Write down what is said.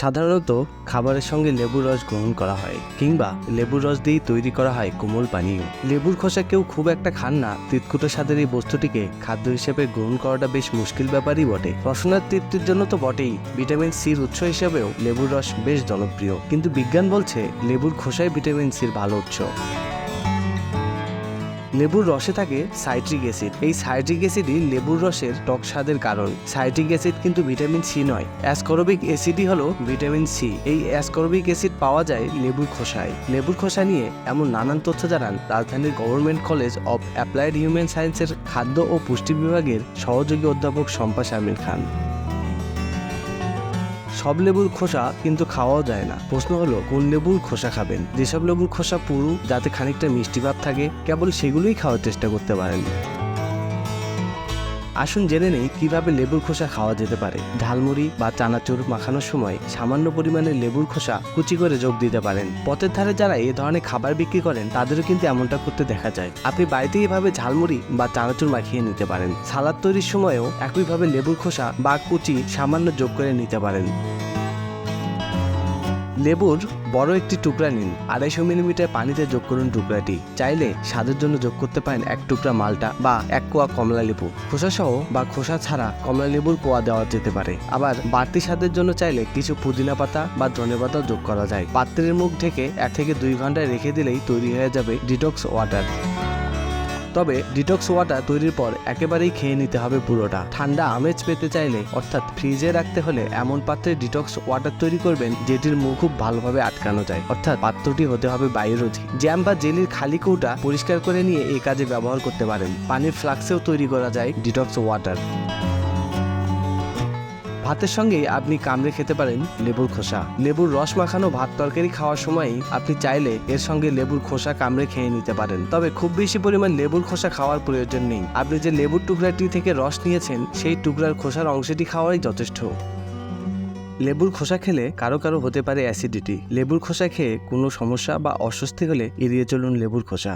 সাধারণত খাবারের সঙ্গে লেবুর রস গ্রহণ করা হয়, কিংবা লেবুর রস দিয়েই তৈরি করা হয় কোমল পানীয়। লেবুর খোসা কেউ খুব একটা খান না, তিতকুটো স্বাদের এই বস্তুটিকে খাদ্য হিসেবে গ্রহণ করাটা বেশ মুশকিল ব্যাপারই বটে। রসনার তৃপ্তির জন্য তো বটেই, ভিটামিন সির উৎস হিসেবেও লেবুর রস বেশ জনপ্রিয়। কিন্তু বিজ্ঞান বলছে লেবুর খোসাই ভিটামিন সির ভালো উৎস। লেবুর রসে থাকে সাইট্রিক অ্যাসিড। এই সাইট্রিক অ্যাসিডই লেবুর রসের টক স্বাদের কারণ। সাইট্রিক অ্যাসিড কিন্তু ভিটামিন সি নয়। অ্যাসকরবিক অ্যাসিডই হলো ভিটামিন সি। এই অ্যাসকরবিক অ্যাসিড পাওয়া যায় লেবুর খোসায়। লেবুর খোসা নিয়ে এমন নানান তথ্য জানান রাজধানীর government college of applied human সায়েন্সের খাদ্য ও পুষ্টি বিভাগের সহযোগী অধ্যাপক শম্পা শামিল খান। সব লেবুর খোসা কিন্তু খাওয়াও যায় না। প্রশ্ন হলো, কোন লেবুর খোসা খাবেন? যেসব লেবুর খোসা পুরু, যাতে খানিকটা মিষ্টি ভাব থাকে, কেবল সেগুলোই খাওয়ার চেষ্টা করতে পারেন। আসুন জেনে নেই কীভাবে লেবুর খোসা খাওয়া যেতে পারে। ঝালমুড়ি বা চানাচুর মাখানোর সময় সামান্য পরিমাণে লেবুর খোসা কুচি করে যোগ দিতে পারেন। পথের ধারে যারা এ ধরনের খাবার বিক্রি করেন, তাদেরও কিন্তু এমনটা করতে দেখা যায়। আপনি বাড়িতে এভাবে ঝালমুড়ি বা চানাচুর মাখিয়ে নিতে পারেন। সালাদ তৈরির সময়ও একইভাবে লেবুর খোসা বা কুচি সামান্য যোগ করে নিতে পারেন। লেবুর বড় একটি টুকরা নিন। আড়াইশো মিলিমিটার পানিতে যোগ করুন টুকরাটি। চাইলে স্বাদের জন্য যোগ করতে পারেন এক টুকরা মালটা বা এক কোয়া কমলা লেবু। খোসা সহ বা খোসা ছাড়া কমলা লেবুর কোয়া দেওয়া যেতে পারে। আবার বাড়তি স্বাদের জন্য চাইলে কিছু পুদিনা পাতা বা ধনে পাতাও যোগ করা যায়। পাত্রের মুখ ঢেকে এক থেকে দুই ঘন্টায় রেখে দিলেই তৈরি হয়ে যাবে ডিটক্স ওয়াটার। তবে ডিটক্স ওয়াটার তৈরির পর একেবারেই খেয়ে নিতে হবে পুরোটা। ঠান্ডা আমেজ পেতে চাইলে, অর্থাৎ ফ্রিজে রাখতে হলে এমন পাত্রে ডিটক্স ওয়াটার তৈরি করবেন যেটির মুখ খুব ভালোভাবে আটকানো যায়। অর্থাৎ পাত্রটি হতে হবে বায়ুরোধী। জ্যাম বা জেলির খালি কৌটা পরিষ্কার করে নিয়ে এই কাজে ব্যবহার করতে পারেন। পানির ফ্লাক্সেও তৈরি করা যায় ডিটক্স ওয়াটার ভাতের সঙ্গে আপনি কামড়ে খেতে পারেন লেবুর খোসা। লেবুর রস মাখানো ভাত তরকারি খাওয়ার সময়ই আপনি চাইলে এর সঙ্গে লেবুর খোসা কামড়ে খেয়ে নিতে পারেন। তবে খুব বেশি পরিমাণ লেবুর খোসা খাওয়ার প্রয়োজন নেই। আপনি যে লেবুর টুকরাটি থেকে রস নিয়েছেন, সেই টুকরার খোসার অংশটি খাওয়াই যথেষ্ট। লেবুর খোসা খেলে কারও কারও হতে পারে অ্যাসিডিটি। লেবুর খোসা খেয়ে কোনো সমস্যা বা অস্বস্তি হলে এড়িয়ে চলুন লেবুর খোসা।